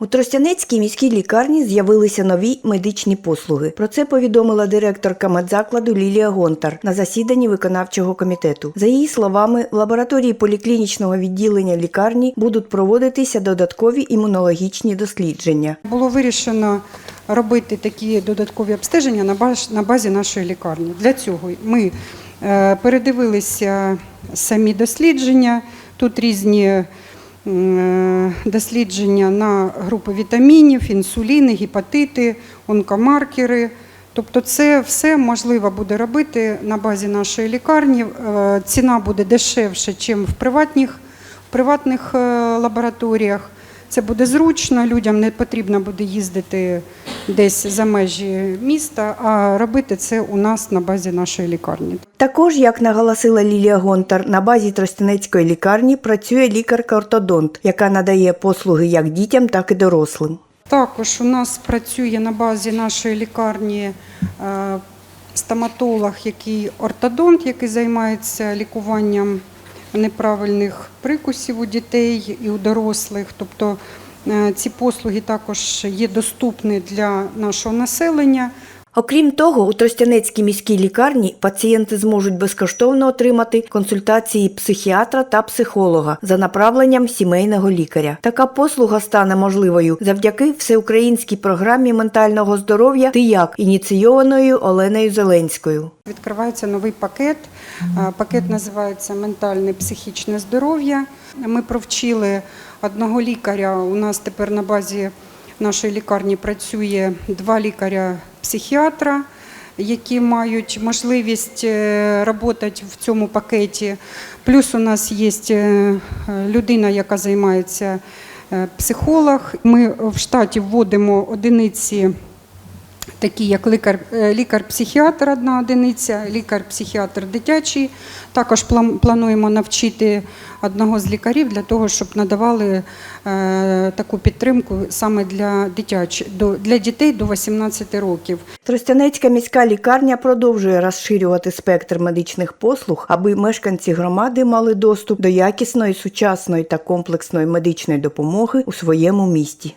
У Тростянецькій міській лікарні з'явилися нові медичні послуги. Про це повідомила директорка медзакладу Лілія Гонтар на засіданні виконавчого комітету. За її словами, в лабораторії поліклінічного відділення лікарні будуть проводитися додаткові імунологічні дослідження. Було вирішено робити такі додаткові обстеження на базі нашої лікарні. Для цього ми е, передивилися самі дослідження. Тут різні дослідження на групи вітамінів, інсуліни, гепатити, онкомаркери. Тобто це все можливо буде робити на базі нашої лікарні. Е, Ціна буде дешевше, ніж в приватних, в приватних е, лабораторіях. Це буде зручно, людям не потрібно буде їздити десь за межі міста, а робити це у нас на базі нашої лікарні. Також, як наголосила Лілія Гонтар, на базі Тростянецької лікарні працює лікарка-ортодонт, яка надає послуги як дітям, так і дорослим. Також у нас працює на базі нашої лікарні е, стоматолог, який ортодонт, який займається лікуванням неправильних прикусів у дітей і у дорослих. Тобто ці послуги також є доступні для нашого населення. Окрім того, у Тростянецькій міській лікарні пацієнти зможуть безкоштовно отримати консультації психіатра та психолога за направленням сімейного лікаря. Така послуга стане можливою завдяки всеукраїнській програмі ментального здоров'я «Ти як» ініційованою Оленою Зеленською. Відкривається новий пакет. Пакет називається Ментальне психічне здоров'я. Ми провчили одного лікаря. У нас тепер на базі нашої лікарні працює два лікаря-психіатра, які мають можливість працювати в цьому пакеті. Плюс у нас є е, людина, яка займається е, психолог. Ми в штаті вводимо одиниці такі як лікар, е, лікар-психіатр одна одиниця, лікар-психіатр дитячий. Також плануємо навчити одного з лікарів для того, щоб надавали е, таку підтримку саме для, дитяч, для дітей до 18 років. Тростянецька міська лікарня продовжує розширювати спектр медичних послуг, аби мешканці громади мали доступ до якісної, сучасної та комплексної медичної допомоги у своєму місті.